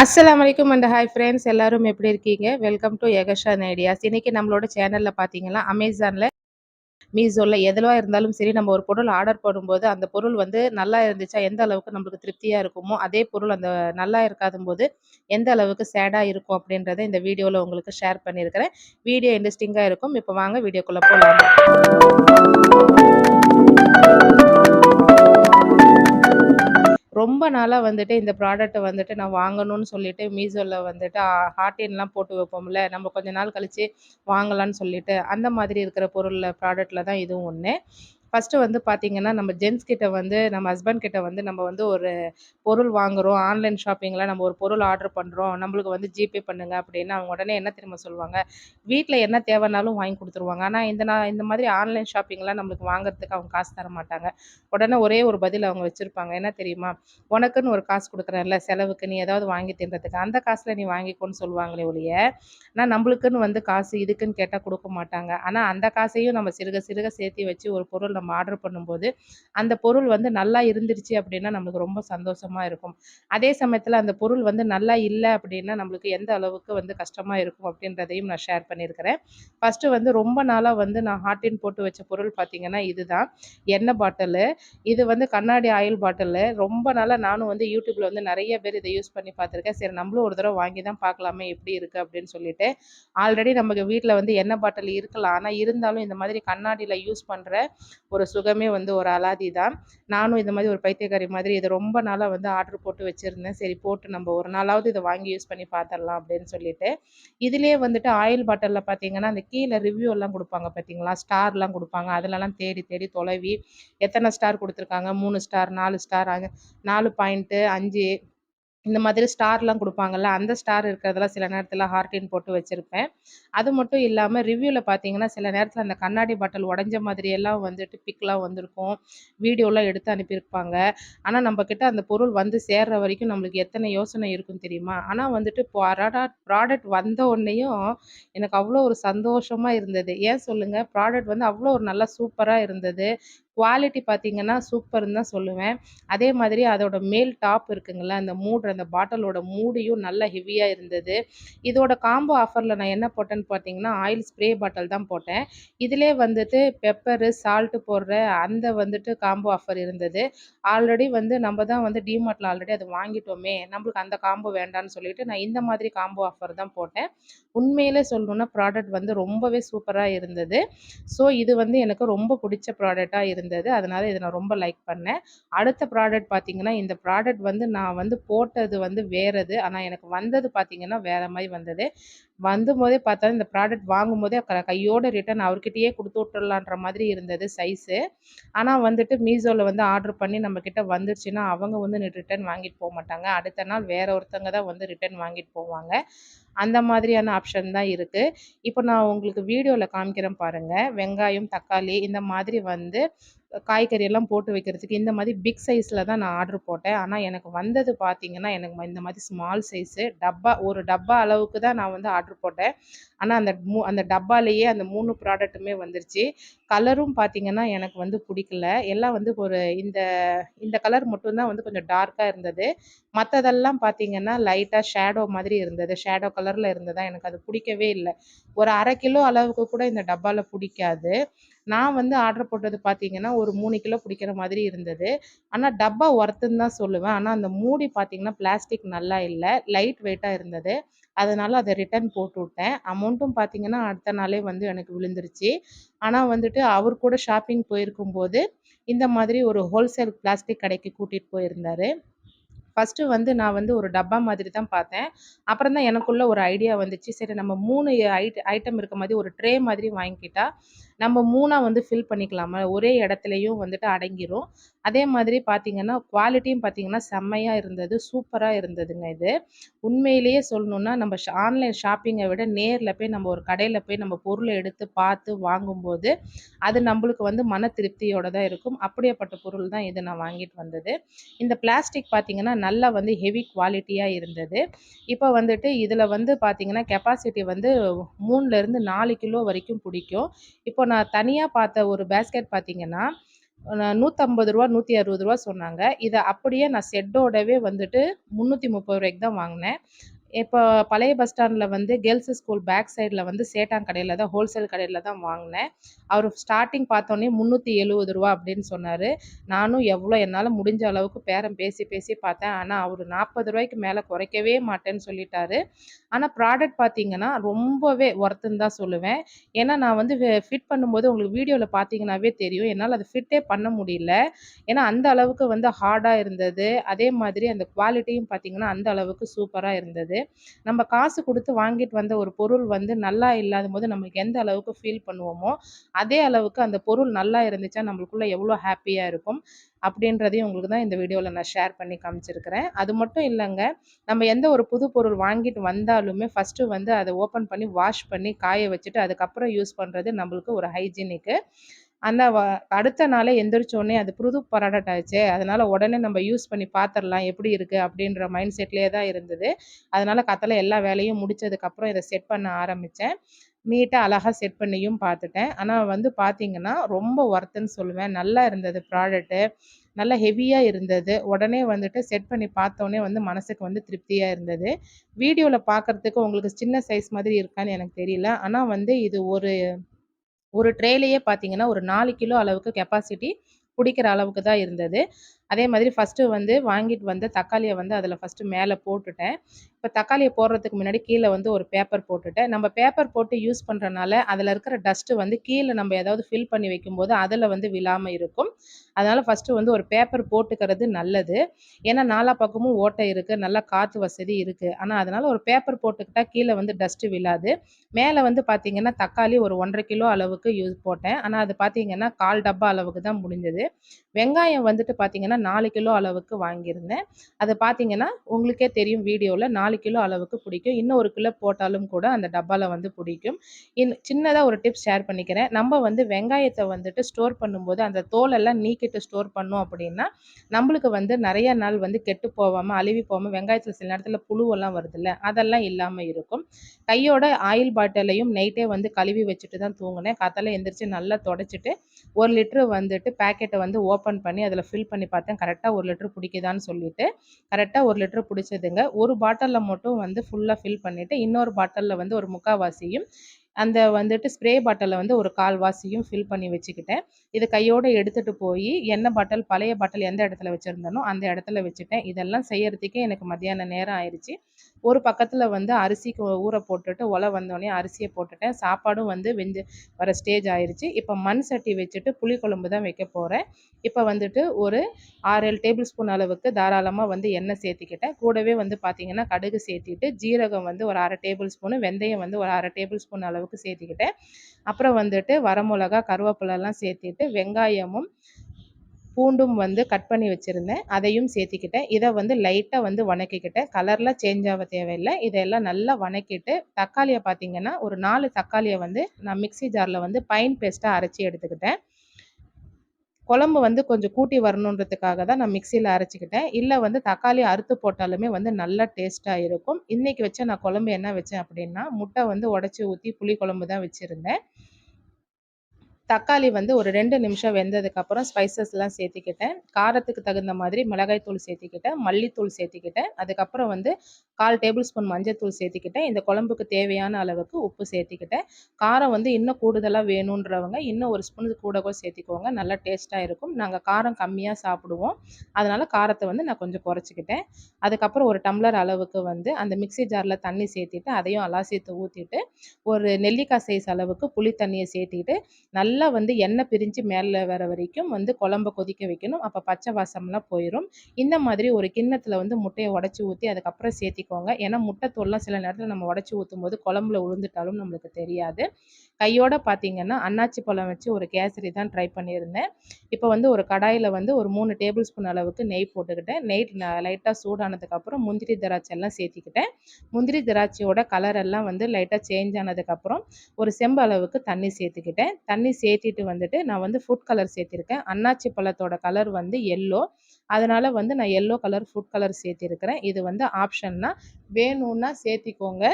அஸ்லாம் வலைக்கும் and hi friends எல்லாரும் எப்படி இருக்கீங்க? வெல்கம் டு யகஷான் ஐடியாஸ் இன்னைக்கு நம்மளோட சேனலில் பார்த்தீங்கன்னா அமேசானில் மீஷோவில் எதுவாக இருந்தாலும் சரி நம்ம ஒரு பொருள் ஆர்டர் பண்ணும்போது அந்த பொருள் வந்து நல்லா இருந்துச்சா எந்த அளவுக்கு நம்மளுக்கு திருப்தியாக இருக்குமோ அதே பொருள் அந்த நல்லா இருக்காத போது எந்த அளவுக்கு சேடாக இருக்கும் அப்படின்றத இந்த வீடியோவில் உங்களுக்கு ஷேர் பண்ணியிருக்கிறேன். வீடியோ இன்ட்ரெஸ்டிங்காக இருக்கும். இப்போ வாங்க வீடியோக்குள்ளே போகலாம் ரொம்ப நாளாக வந்துட்டு இந்த ப்ராடக்ட்டை வந்துட்டு நான் வாங்கணும்னு சொல்லிட்டு மீஷோவில் வந்துட்டு ஹார்ட் போட்டு வைப்போம்ல நம்ம கொஞ்ச நாள் கழித்து வாங்கலாம்னு சொல்லிட்டு அந்த மாதிரி இருக்கிற பொருளில் ப்ராடக்ட்டில் தான் இதுவும் ஒன்று ஃபஸ்ட்டு வந்து பார்த்தீங்கன்னா நம்ம ஜென்ஸ் கிட்ட வந்து நம்ம ஹஸ்பண்ட் கிட்ட வந்து நம்ம வந்து ஒரு பொருள் வாங்குறோம். ஆன்லைன் ஷாப்பிங்கில் நம்ம ஒரு பொருள் ஆர்டர் பண்ணுறோம் நம்மளுக்கு வந்து ஜிபே பண்ணுங்க அப்படின்னு அவங்க உடனே என்ன திரும்ப சொல்லுவாங்க? வீட்டில் என்ன தேவைனாலும் வாங்கி கொடுத்துருவாங்க. ஆனால் இந்த நான் இந்த மாதிரி ஆன்லைன் ஷாப்பிங்லாம் நம்மளுக்கு வாங்குறதுக்கு அவங்க காசு தர மாட்டாங்க. உடனே ஒரே ஒரு பதில் அவங்க வச்சுருப்பாங்க. என்ன தெரியுமா? உனக்குன்னு ஒரு காசு கொடுக்குறேன்ல செலவுக்கு நீ ஏதாவது வாங்கி தின்றதுக்கு அந்த காசில் நீ வாங்கிக்கோன்னு சொல்லுவாங்களே ஒழிய ஆனால் நம்மளுக்குன்னு வந்து காசு இதுக்குன்னு கேட்டால் கொடுக்க மாட்டாங்க. ஆனால் அந்த காசையும் நம்ம சிறுக சிறுக சேர்த்து வச்சு ஒரு பொருள் நம்ம ஆர்டர் பண்ணும்போது அந்த பொருள் வந்து நல்லா இருந்துருச்சு அப்படின்னா நம்மளுக்கு ரொம்ப சந்தோஷமாக இருக்கும். அதே சமயத்தில் அந்த பொருள் வந்து நல்லா இல்லை அப்படின்னா நம்மளுக்கு எந்த அளவுக்கு வந்து கஷ்டமாக இருக்கும் அப்படின்றதையும் நான் ஷேர் பண்ணியிருக்கிறேன் ஃபஸ்ட்டு வந்து ரொம்ப நாளாக வந்து நான் ஹாட்டின் போட்டு வச்ச பொருள் பார்த்திங்கன்னா இதுதான். எண்ணெய் பாட்டிலு இது வந்து கண்ணாடி ஆயில் பாட்டிலு ரொம்ப நாளாக நானும் வந்து யூடியூப்பில் வந்து நிறைய பேர் இதை யூஸ் பண்ணி பார்த்துருக்கேன் சரி நம்மளும் ஒரு தடவை வாங்கி தான் பார்க்கலாமே எப்படி இருக்குது அப்படின்னு சொல்லிட்டு ஆல்ரெடி நமக்கு வீட்டில் வந்து எண்ணெய் பாட்டில் இருக்கலாம். ஆனால் இருந்தாலும் இந்த மாதிரி கண்ணாடியில் யூஸ் பண்ணுற ஒரு சுகமே வந்து ஒரு அலாதி தான். நானும் இந்த மாதிரி ஒரு பைத்தியக்காரி மாதிரி இதை ரொம்ப நாளாக வந்து ஆர்டர் போட்டு வச்சுருந்தேன். சரி போட்டு நம்ம ஒரு நாளாவது இதை வாங்கி யூஸ் பண்ணி பார்த்துடலாம் அப்படின்னு சொல்லிட்டு. இதுலேயே வந்துட்டு ஆயில் பாட்டிலில் பார்த்தீங்கன்னா அந்த கீழே ரிவ்யூ எல்லாம் கொடுப்பாங்க பார்த்தீங்களா ஸ்டார்லாம் கொடுப்பாங்க. அதிலலாம் தேடி தேடி தொலைவி எத்தனை ஸ்டார் கொடுத்துருக்காங்க? மூணு ஸ்டார் நாலு ஸ்டார் நாலு பாயிண்ட்டு அஞ்சு இந்த மாதிரி ஸ்டார்லாம் கொடுப்பாங்கல்ல அந்த ஸ்டார் இருக்கிறதெல்லாம் சில நேரத்தில் ஹார்டின் போட்டு வச்சுருப்பேன். அது மட்டும் இல்லாமல் ரிவ்யூவில் பார்த்தீங்கன்னா சில நேரத்தில் அந்த கண்ணாடி பாட்டில் உடஞ்ச மாதிரியெல்லாம் வந்துட்டு பிக்லாம் வந்திருக்கும். வீடியோலாம் எடுத்து அனுப்பியிருப்பாங்க. ஆனால் நம்மக்கிட்ட அந்த பொருள் வந்து சேர்ற வரைக்கும் நம்மளுக்கு எத்தனை யோசனை இருக்கும் தெரியுமா? ஆனால் வந்துட்டு ப்ராடக்ட் ப்ராடக்ட் வந்த உடனேயும் எனக்கு அவ்வளோ ஒரு சந்தோஷமாக இருந்தது. ஏன் சொல்லுங்கள் ப்ராடக்ட் வந்து அவ்வளோ ஒரு நல்லா சூப்பராக இருந்தது. குவாலிட்டி பார்த்தீங்கன்னா சூப்பர்னு தான் சொல்லுவேன். அதே மாதிரி அதோட மேல் டாப் இருக்குங்கள அந்த மூடுற அந்த பாட்டிலோட மூடியும் நல்லா ஹெவியாக இருந்தது. இதோட காம்போ ஆஃபரில் நான் என்ன போட்டேன்னு பார்த்தீங்கன்னா ஆயில் ஸ்ப்ரே பாட்டில் தான் போட்டேன். இதிலே வந்துட்டு பெப்பரு சால்ட்டு போடுற அந்த வந்துட்டு காம்போ ஆஃபர் இருந்தது. ஆல்ரெடி வந்து நம்ம தான் வந்து டிமார்ட்டில் ஆல்ரெடி அது வாங்கிட்டோமே நம்மளுக்கு அந்த காம்போ வேண்டாம்னு சொல்லிட்டு நான் இந்த மாதிரி காம்போ ஆஃபர் தான் போட்டேன். உண்மையிலே சொல்லணுன்னா ப்ராடக்ட் வந்து ரொம்பவே சூப்பராக இருந்தது. ஸோ இது வந்து எனக்கு ரொம்ப பிடிச்ச ப்ராடக்டாக இருந்தது. இருந்தது. அதனால் இதை நான் ரொம்ப லைக் பண்ணேன். அடுத்த ப்ராடக்ட் பார்த்தீங்கன்னா இந்த ப்ராடக்ட் வந்து நான் வந்து போட்டது வந்து வேறது. ஆனால் எனக்கு வந்தது பார்த்தீங்கன்னா வேறு மாதிரி வந்தது. வந்தும் போதே பார்த்தா இந்த ப்ராடக்ட் வாங்கும் போதே கையோட ரிட்டன் அவர்கிட்டயே கொடுத்து விட்டுடலான்ற மாதிரி இருந்தது சைஸு ஆனால் வந்துட்டு மீஷோவில் வந்து ஆர்டர் பண்ணி நம்மக்கிட்ட வந்துருச்சுன்னா அவங்க வந்து ரிட்டன் வாங்கிட்டு போக மாட்டாங்க. அடுத்த நாள் வேற ஒருத்தவங்க தான் வந்து ரிட்டன் வாங்கிட்டு போவாங்க. அந்த மாதிரியான ஆப்ஷன் தான் இருக்குது இப்போ நான் உங்களுக்கு வீடியோவில் காமிக்கிறேன் பாருங்கள் வெங்காயம் தக்காளி இந்த மாதிரி வந்து காய்கறி எல்லாம் போட்டு வைக்கிறதுக்கு இந்த மாதிரி பிக் சைஸில் தான் நான் ஆர்டர் போட்டேன். ஆனால் எனக்கு வந்தது பார்த்தீங்கன்னா எனக்கு இந்த மாதிரி ஸ்மால் சைஸு டப்பா ஒரு டப்பா அளவுக்கு தான் நான் வந்து ஆர்டர் போட்டேன். ஆனால் அந்த மூ அந்த டப்பாலேயே அந்த மூணு ப்ராடக்ட்டுமே வந்துருச்சு. கலரும் பார்த்தீங்கன்னா எனக்கு வந்து பிடிக்கல. எல்லாம் வந்து ஒரு இந்த இந்த கலர் மட்டும்தான் வந்து கொஞ்சம் டார்க்காக இருந்தது. மற்றதெல்லாம் பார்த்தீங்கன்னா லைட்டாக ஷேடோ மாதிரி இருந்தது. ஷேடோ கலரில் இருந்ததா எனக்கு அது பிடிக்கவே இல்லை. ஒரு அரை கிலோ அளவுக்கு கூட இந்த டப்பாவில் பிடிக்காது. நான் வந்து ஆர்டர் போட்டது பார்த்தீங்கன்னா ஒரு மூணு கிலோ பிடிக்கிற மாதிரி இருந்தது. ஆனால் டப்பா ஒர்த்துன்னு தான் சொல்லுவேன். ஆனால் அந்த மூடி பார்த்தீங்கன்னா பிளாஸ்டிக் நல்லா இல்லை. லைட் வெயிட்டாக இருந்தது. அதனால் அதை ரிட்டன் போட்டு விட்டேன். அமௌண்ட்டும் பார்த்தீங்கன்னா அடுத்த நாளே வந்து எனக்கு விழுந்துருச்சு. ஆனால் வந்துட்டு அவர் கூட ஷாப்பிங் போயிருக்கும்போது இந்த மாதிரி ஒரு ஹோல்சேல் பிளாஸ்டிக் கடைக்கு கூட்டிகிட்டு போயிருந்தார். ஃபஸ்ட்டு வந்து நான் வந்து ஒரு டப்பா மாதிரி தான் பார்த்தேன். அப்புறம் தான் எனக்குள்ளே ஒரு ஐடியா வந்துச்சு. சரி நம்ம மூணு ஐட் ஐட்டம் இருக்க மாதிரி ஒரு ட்ரே மாதிரி வாங்கிக்கிட்டால் நம்ம மூணாக வந்து ஃபில் பண்ணிக்கலாமா? ஒரே இடத்துலையும் வந்துட்டு அடங்கிரும். அதே மாதிரி பார்த்தீங்கன்னா குவாலிட்டியும் பார்த்தீங்கன்னா செம்மையாக இருந்தது சூப்பராக இருந்ததுங்க இது. உண்மையிலேயே சொல்லணுன்னா நம்ம ஆன்லைன் ஷாப்பிங்கை விட நேரில் போய் நம்ம ஒரு கடையில் போய் நம்ம பொருளை எடுத்து பார்த்து வாங்கும்போது அது நம்மளுக்கு வந்து மன திருப்தியோடு தான் இருக்கும். அப்படியேப்பட்ட பொருள் தான் இது நான் வாங்கிட்டு வந்தது. இந்த பிளாஸ்டிக் பார்த்தீங்கன்னா நல்லா வந்து ஹெவி குவாலிட்டியாக இருந்தது. இப்போ வந்துட்டு இதில் வந்து பார்த்தீங்கன்னா கெப்பாசிட்டி வந்து மூணுலேருந்து நாலு கிலோ வரைக்கும் பிடிக்கும். இப்போ இப்போது நான் தனியாக பார்த்த ஒரு பேஸ்கெட் பார்த்தீங்கன்னா நூற்றம்பது ரூபா நூற்றி அறுபது ரூபா சொன்னாங்க. இதை அப்படியே நான் செட்டோடவே வந்துட்டு முந்நூற்றி முப்பது ரூபாய்க்கு தான் வாங்கினேன். இப்போ பழைய பஸ் ஸ்டாண்டில் வந்து கேர்ல்ஸ் ஸ்கூல் பேக் சைடில் வந்து சேட்டான் கடையில் தான் ஹோல்சேல் கடையில் தான் வாங்கினேன் அவர் ஸ்டார்டிங் பார்த்தோன்னே முந்நூற்றி எழுபது ரூபா அப்படின்னு சொன்னார் நானும் எவ்வளோ என்னால் முடிஞ்ச அளவுக்கு பேரம் பேசி பேசி பார்த்தேன். ஆனால் அவர் நாற்பது ரூபாய்க்கு மேலே குறைக்கவே மாட்டேன்னு சொல்லிட்டாரு. ஆனால் ப்ராடக்ட் பார்த்தீங்கன்னா, ரொம்பவே ஒர்த்துன்னு தான் சொல்லுவேன். ஏன்னா நான் வந்து ஃபிட் பண்ணும்போது உங்களுக்கு வீடியோவில் பார்த்தீங்கன்னாவே தெரியும். என்னால் அதை ஃபிட்டே பண்ண முடியல. ஏன்னா அந்த அளவுக்கு வந்து ஹார்டாக இருந்தது. அதே மாதிரி அந்த குவாலிட்டியும் பார்த்தீங்கன்னா, அந்த அளவுக்கு சூப்பராக இருந்தது. நம்ம காசு கொடுத்து வாங்கிட்டு வந்த ஒரு பொருள் வந்து நல்லா இல்லாதம்போது நம்மளுக்கு எந்த அளவுக்கு ஃபீல் பண்ணுவோமோ, அதே அளவுக்கு அந்த பொருள் நல்லா இருந்துச்சா நம்மளுக்குள்ள எவ்வளோ ஹாப்பியாக இருக்கும். அப்படின்றதையும் உங்களுக்கு தான் இந்த வீடியோவில் நான் ஷேர் பண்ணி காமிச்சிருக்கிறேன். அது மட்டும் இல்லைங்க நம்ம எந்த ஒரு புது பொருள் வாங்கிட்டு வந்தாலுமே ஃபர்ஸ்ட்டு வந்து அதை ஓப்பன் பண்ணி, வாஷ் பண்ணி, காய வச்சுட்டு அதுக்கப்புறம் யூஸ் பண்ணுறது நம்மளுக்கு ஒரு ஹைஜீனிக்கு. அந்த அடுத்த நாளே எந்திரிச்சோடனே அது புது ப்ராடக்ட் ஆச்சு அதனால உடனே நம்ம யூஸ் பண்ணி பார்த்துடலாம் எப்படி இருக்குது அப்படின்ற மைண்ட் செட்லேயே தான் இருந்தது. அதனால கத்தில் எல்லா வேலையும் முடிச்சதுக்கப்புறம் இதை செட் பண்ண ஆரம்பித்தேன் நீட்டாக அழகாக செட் பண்ணியும் பார்த்துட்டேன். ஆனால் வந்து பார்த்தீங்கன்னா, ரொம்ப ஒர்த்துன்னு சொல்லுவேன். நல்லா இருந்தது ப்ராடக்ட்டு. நல்லா ஹெவியாக இருந்தது. உடனே வந்துட்டு செட் பண்ணி பார்த்தோன்னே வந்து மனசுக்கு வந்து திருப்தியாக இருந்தது. வீடியோவில் பார்க்கறதுக்கு உங்களுக்கு சின்ன சைஸ் மாதிரி இருக்கான்னு எனக்கு தெரியல. ஆனால் வந்து இது ஒரு ஒரு ட்ரேலையே பார்த்தீங்கன்னா, ஒரு நாலு கிலோ அளவுக்கு கெப்பாசிட்டி குடிக்கிற அளவுக்கு தான் இருந்தது. அதே மாதிரி ஃபர்ஸ்ட்டு வந்து வாங்கிட்டு வந்த தக்காளியை வந்து அதில் ஃபர்ஸ்ட்டு மேலே போட்டுட்டேன். இப்போ தக்காளியை போடுறதுக்கு முன்னாடி கீழே வந்து ஒரு பேப்பர் போட்டுட்டேன். நம்ம பேப்பர் போட்டு யூஸ் பண்ணுறனால அதில் இருக்கிற டஸ்ட்டு வந்து கீழே நம்ம ஏதாவது ஃபில் பண்ணி வைக்கும்போது அதில் வந்து விழாமல் இருக்கும். அதனால் ஃபர்ஸ்ட்டு வந்து ஒரு பேப்பர் போட்டுக்கிறது நல்லது. ஏன்னா நாலா பக்கமும் ஓட்டை இருக்குது நல்லா காற்று வசதி இருக்குது ஆனால் அதனால் ஒரு பேப்பர் போட்டுக்கிட்டால் கீழே வந்து டஸ்ட்டு விழாது. மேலே வந்து பார்த்தீங்கன்னா, தக்காளி ஒரு 1 1/2 கிலோ அளவுக்கு யூஸ் போட்டேன். ஆனால் அது பார்த்தீங்கன்னா, 1/4 டப்பா அளவுக்கு தான் முடிஞ்சது. வெங்காயம் வந்துட்டு பார்த்தீங்கன்னா, நாலு கிலோ அளவுக்கு வாங்கியிருந்தேன். அதை பார்த்தீங்கன்னா, உங்களுக்கே தெரியும் வீடியோவில் நாலு கிலோ அளவுக்கு பிடிக்கும் இன்னும் ஒரு கிலோ போட்டாலும் கூட அந்த டப்பாவில் வந்து பிடிக்கும் இன் சின்னதாக ஒரு டிப்ஸ் ஷேர் பண்ணிக்கிறேன். நம்ம வந்து வெங்காயத்தை வந்துட்டு ஸ்டோர் பண்ணும்போது அந்த தோலெல்லாம் நீக்கிட்டு ஸ்டோர் பண்ணோம் அப்படின்னா, நம்மளுக்கு வந்து நிறைய நாள் வந்து கெட்டு போகாமல் அழுவி போகாமல் வெங்காயத்தில் சில நேரத்தில் புழுவெல்லாம் வருதுல்ல, அதெல்லாம் இல்லாமல் இருக்கும். கையோட ஆயில் பாட்டிலையும் நைட்டே வந்து கழுவி வச்சுட்டு தான் தூங்கினேன் காத்தால எந்திரிச்சு நல்லா தொடச்சிட்டு ஒரு லிட்டர் வந்துட்டு பேக்கெட்டை வந்து ஓப்பன் பண்ணி அதில் ஃபில் பண்ணி பார்த்தேன். கரெக்டாக ஒரு லிட்டர் பிடிக்குதான்னு சொல்லிட்டு, கரெக்டாக ஒரு லிட்டர் பிடிச்சதுங்க ஒரு பாட்டிலில் மட்டும் வந்து ஃபுல்லாக ஃபில் பண்ணிவிட்டு இன்னொரு பாட்டிலில் வந்து ஒரு முக்கால்வாசியும் அந்த வந்துட்டு ஸ்ப்ரே பாட்டிலில் வந்து ஒரு 1/4 வாசியும் ஃபில் பண்ணி வச்சுக்கிட்டேன். இது கையோடு எடுத்துகிட்டு போய் எண்ணெய் பாட்டில் பழைய பாட்டில் எந்த இடத்துல வச்சுருந்தனோ அந்த இடத்துல வச்சுட்டேன். இதெல்லாம் செய்யறதுக்கே எனக்கு மத்தியான நேரம் ஆயிடுச்சு ஒரு பக்கத்தில் வந்து அரிசிக்கு ஊற போட்டுட்டு, ஒலை வந்தோடனே அரிசியை போட்டுட்டேன். சாப்பாடும் வந்து வெந்து வர ஸ்டேஜ் ஆயிடுச்சு இப்போ மண் சட்டி வச்சுட்டு புளிக்குழம்பு தான் வைக்க போகிறேன் இப்போ வந்துட்டு ஒரு 6, 7 டேபிள் ஸ்பூன் அளவுக்கு தாராளமாக வந்து எண்ணெய் சேர்த்திக்கிட்டேன் கூடவே வந்து பார்த்தீங்கன்னா, கடுகு சேர்த்திட்டு, ஜீரகம் வந்து ஒரு அரை டேபிள் ஸ்பூனு, வெந்தயம் வந்து ஒரு அரை டேபிள் ஸ்பூன் அளவுக்கு சேர்த்துக்கிட்டேன். அப்புறம் வந்துட்டு வரமிளகா கருவேப்பிலெல்லாம் சேர்த்திட்டு, வெங்காயமும், பூண்டும் வந்து கட் பண்ணி வச்சுருந்தேன் அதையும் சேர்த்திக்கிட்டேன். இதை வந்து லைட்டாக வந்து வணக்கிக்கிட்டேன். கலர்லாம் சேஞ்ச் ஆக தேவையில்லை இதையெல்லாம் நல்லா வணக்கிட்டு, தக்காளியை பார்த்தீங்கன்னா, ஒரு நாலு தக்காளியை வந்து நான் மிக்ஸி ஜாரில் வந்து பைன் பேஸ்ட்டாக அரைச்சி எடுத்துக்கிட்டேன். குழம்பு வந்து கொஞ்சம் கூட்டி வரணுன்றதுக்காக தான் நான் மிக்சியில் அரைச்சிக்கிட்டேன் இல்லை வந்து தக்காளி அறுத்து போட்டாலுமே வந்து நல்லா டேஸ்ட்டாக இருக்கும். இன்றைக்கி வச்ச நான் குழம்பு என்ன வச்சேன் அப்படின்னா, முட்டை வந்து உடச்சி ஊற்றி புளி குழம்பு தான் வச்சுருந்தேன் தக்காளி வந்து ஒரு ரெண்டு நிமிஷம் வெந்ததுக்கப்புறம் ஸ்பைசஸ்லாம் சேர்த்திக்கிட்டேன். காரத்துக்கு தகுந்த மாதிரி மிளகாய் தூள் சேர்த்திக்கிட்டேன். மல்லித்தூள் சேர்த்திக்கிட்டேன். அதுக்கப்புறம் வந்து 1/4 டேபிள் ஸ்பூன் மஞ்சத்தூள் சேர்த்திக்கிட்டேன். இந்த குழம்புக்கு தேவையான அளவுக்கு உப்பு சேர்த்திக்கிட்டேன். காரம் வந்து இன்னும் கூடுதலாக வேணுன்றவங்க, இன்னும் ஒரு ஸ்பூன் கூட கூட சேர்த்திக்கோங்க. நல்லா டேஸ்ட்டாக இருக்கும். நாங்கள் காரம் கம்மியாக சாப்பிடுவோம். அதனால் காரத்தை வந்து நான் கொஞ்சம் குறைச்சிக்கிட்டேன் அதுக்கப்புறம் ஒரு டம்ளர் அளவுக்கு வந்து அந்த மிக்ஸி ஜாரில் தண்ணி சேர்த்திட்டு, அதையும் அலா சேர்த்து ஊற்றிட்டு ஒரு நெல்லிக்காய் சைஸ் அளவுக்கு புளி தண்ணியை சேர்த்திக்கிட்டு நல்லா வந்து எண்ணெய் பிரிஞ்சு மேலே வர வரைக்கும் வந்து குழம்ப கொதிக்க வைக்கணும். அப்போ பச்சை வாசம்லாம் போயிடும் இந்த மாதிரி ஒரு கிண்ணத்தில் வந்து முட்டையை உடச்சி ஊற்றி அதுக்கப்புறம் சேர்த்திக்கோங்க. ஏன்னா முட்டை தோல்லாம் சில நேரத்தில் நம்ம உடச்சி ஊற்றும் போது குழம்புல உளுந்துட்டாலும் நம்மளுக்கு தெரியாது. கையோட பார்த்தீங்கன்னா, அன்னாச்சி பழம் வச்சு ஒரு கேசரி தான் ட்ரை பண்ணியிருந்தேன். இப்போ வந்து ஒரு கடாயில் வந்து ஒரு மூணு டேபிள் ஸ்பூன் அளவுக்கு நெய் போட்டுக்கிட்டேன். நெய் லைட்டாக சூடானதுக்கப்புறம் முந்திரி, திராட்சை எல்லாம் சேர்த்திக்கிட்டேன். முந்திரி, திராட்சையோட கலர் எல்லாம் வந்து லைட்டாக சேஞ்ச் ஆனதுக்கப்புறம், ஒரு செம்பு அளவுக்கு தண்ணி சேர்த்துக்கிட்டேன். தண்ணி சேர்த்திட்டு வந்துட்டு நான் வந்து ஃபுட் கலர் சேர்த்திருக்கேன். அன்னாச்சி பழத்தோட கலர் வந்து எல்லோ. அதனால் வந்து நான் எல்லோ கலர் ஃபுட் கலர் சேர்த்திருக்கிறேன் இது வந்து ஆப்ஷன்னா வேணும்னா சேர்த்திக்கோங்க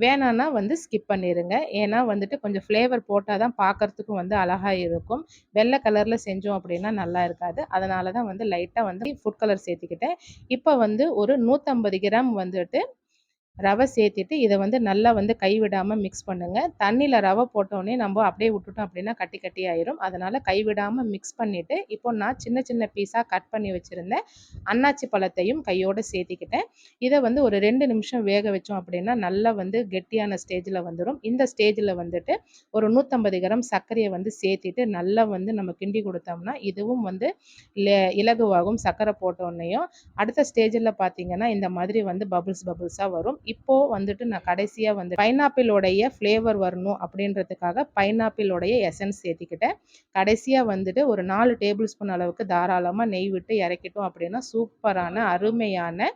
வேணான்னா வந்து ஸ்கிப் பண்ணிடுங்க ஏன்னா வந்துட்டு கொஞ்சம் ஃப்ளேவர் போட்டால் தான் பார்க்குறதுக்கும் வந்து அழகாக இருக்கும். வெள்ளை கலரில் செஞ்சோம் அப்படின்னா நல்லா இருக்காது. அதனால தான் வந்து லைட்டாக வந்து ஃபுட் கலர் சேர்த்துக்கிட்டேன். இப்போ வந்து ஒரு நூற்றம்பது கிராம் வந்துட்டு ரவை சேர்த்திட்டு இதை வந்து நல்லா வந்து கைவிடாமல் மிக்ஸ் பண்ணுங்கள் தண்ணியில் ரவை போட்டோடனே நம்ம அப்படியே விட்டுட்டோம் அப்படின்னா கட்டி கட்டி ஆயிரும். அதனால் கைவிடாமல் மிக்ஸ் பண்ணிவிட்டு இப்போ நான் சின்ன சின்ன பீஸாக கட் பண்ணி வச்சுருந்தேன் அன்னாச்சி பழத்தையும் கையோடு சேர்த்திக்கிட்டேன். இதை வந்து ஒரு ரெண்டு நிமிஷம் வேக வச்சோம் அப்படின்னா நல்லா வந்து கெட்டியான ஸ்டேஜில் வந்துடும் இந்த ஸ்டேஜில் வந்துட்டு ஒரு நூற்றம்பது கிராம் சர்க்கரையை வந்து சேர்த்திட்டு நல்லா வந்து நம்ம கிண்டி கொடுத்தோம்னா இதுவும் வந்து இலகுவாகும் சர்க்கரை போட்டோன்னையும் அடுத்த ஸ்டேஜில் பார்த்தீங்கன்னா இந்த மாதிரி வந்து பபுள்ஸ் பபுள்ஸாக வரும். இப்போது வந்துட்டு நான் கடைசியாக வந்து பைனாப்பிளோடைய ஃப்ளேவர் வரணும் அப்படின்றதுக்காக பைனாப்பிளோடைய எசன்ஸ் சேர்த்திக்கிட்டேன். கடைசியாக வந்துட்டு ஒரு நாலு டேபிள் ஸ்பூன் அளவுக்கு தாராளமாக நெய் விட்டு இறக்கிட்டோம் அப்படின்னா சூப்பரான அருமையான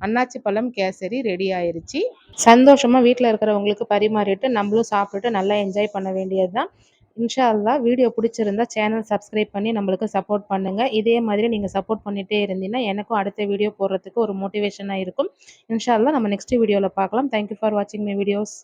அன்னாச்சி பழம் கேசரி ரெடி ஆயிருச்சு. சந்தோஷமாக வீட்டில் இருக்கிறவங்களுக்கு பரிமாறிட்டு நம்மளும் சாப்பிட்டுட்டு நல்லா என்ஜாய் பண்ண வேண்டியது தான் இன்ஷா அல்லா வீடியோ பிடிச்சிருந்தா சேனல் சப்ஸ்கிரைப் பண்ணி நம்மளுக்கு சப்போர்ட் பண்ணுங்கள் இதே மாதிரி நீங்கள் சப்போர்ட் பண்ணிகிட்டே இருந்தீங்கன்னா எனக்கும் அடுத்த வீடியோ போடுறதுக்கு ஒரு மோட்டிவேஷனாக இருக்கும். இன்ஷா அல்லா நம்ம நெக்ஸ்ட் வீடியோவில் பார்க்கலாம். தேங்க்யூ ஃபார் வாட்சிங் மை வீடியோஸ்